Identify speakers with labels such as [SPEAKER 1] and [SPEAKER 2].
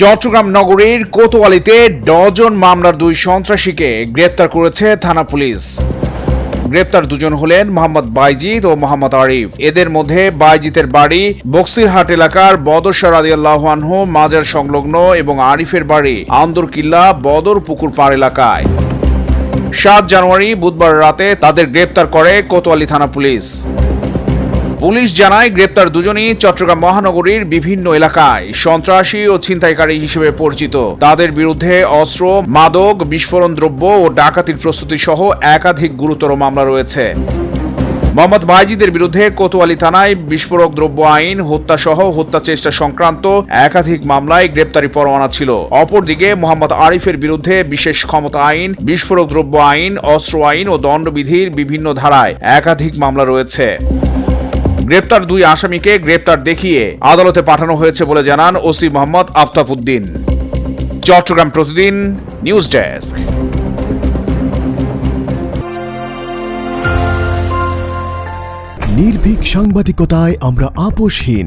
[SPEAKER 1] চট্টগ্রাম নগরীর কোতোয়ালিতে ডজন মামলার দুই সন্ত্রাসীকে গ্রেপ্তার করেছে থানা পুলিশ। গ্রেপ্তার দুজন হলেন মোহাম্মদ বাইজিদ ও মোহাম্মদ আরিফ। এদের মধ্যে বাইজিতের বাড়ি বক্সিরহাট এলাকার বদরশা রাদিয়াল্লাহু মাজার সংলগ্ন এবং আরিফের বাড়ি আন্দর কিল্লা বদর পুকুর পাড় এলাকায়। সাত জানুয়ারি বুধবার রাতে তাদের গ্রেপ্তার করে কোতোয়ালি থানা পুলিশ। পুলিশ জানায় গ্রেপ্তার দুজনই চট্টগ্রাম মহানগরীর বিভিন্ন এলাকায় সন্ত্রাসী ও ছিনতাইকারী হিসেবে পরিচিত। তাদের বিরুদ্ধে অস্ত্র, মাদক, বিস্ফোরণ দ্রব্য ও ডাকাতির প্রস্তুতি সহ একাধিক গুরুতর মামলা রয়েছে। মোহাম্মদ বাইজিদের বিরুদ্ধে কোতোয়ালি থানায় বিস্ফোরক দ্রব্য আইন, হত্যা সহ হত্যা চেষ্টা সংক্রান্ত একাধিক মামলায় গ্রেপ্তারি পরোয়ানা ছিল। অপরদিকে মোহাম্মদ আরিফের বিরুদ্ধে বিশেষ ক্ষমতা আইন, বিস্ফোরক দ্রব্য আইন, অস্ত্র আইন ও দণ্ডবিধির বিভিন্ন ধারায় একাধিক মামলা রয়েছে। গ্রেপ্তার দুই আসামিকে গ্রেপ্তার দেখিয়ে আদালতে পাঠানো হয়েছে বলে জানান OC Mohammad Aftab Uddin Chattogram Pratidin news desk.
[SPEAKER 2] নির্ভীক সাংবাদিকতায় আমরা আপোষহীন।